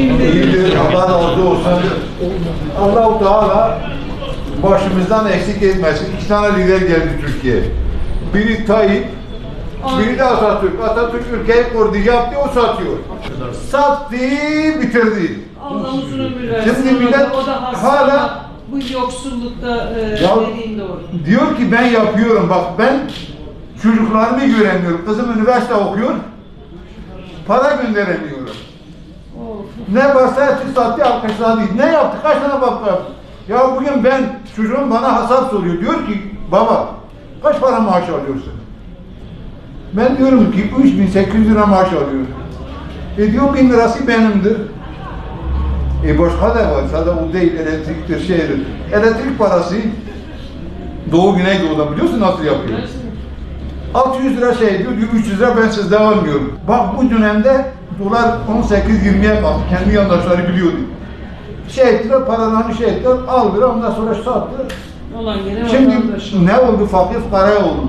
İyidir, Allah razı olsun. Allah-u Teala başımızdan eksik etmesin. İki tane lider geldi Türkiye. Biri Tayyip, biri de Atatürk. Atatürk ülkeyi kurdu, yaptı, o satıyor. Sattı, bitirdi. Allah uzun ömür versin. Şimdi millet o da hala- bu yoksullukta e, Ya- dediğin doğru. Diyor ki ben yapıyorum. Bak ben çocuklarımı göremiyorum. Kızım üniversite okuyor. Para gönderemiyorum. Ne varsa hepsi sattı arkadaşlar değil. Ne yaptı? Kaç tane bakkal? Ya bugün ben çocuğum bana hasat soruyor. Diyor ki baba kaç para maaş alıyorsun? Ben diyorum ki 3800 lira maaş alıyorum. E diyor bin lirası benimdir. E başka da var. Sadece o değil elektriktir şeydir. Elektrik parası Doğu Güneydoğu'da biliyorsun nasıl yapıyor? 600 lira şey diyor, diyor 300 lira ben sizde almıyorum. Bak bu dönemde dolar 18-20'ye kalktı. Kendi yandaşları biliyordu. Şey ettiler, paralarını şey ettiler, aldılar ondan sonra sattı. Olan Şimdi vatandaş. ne oldu? Fakir para oldu.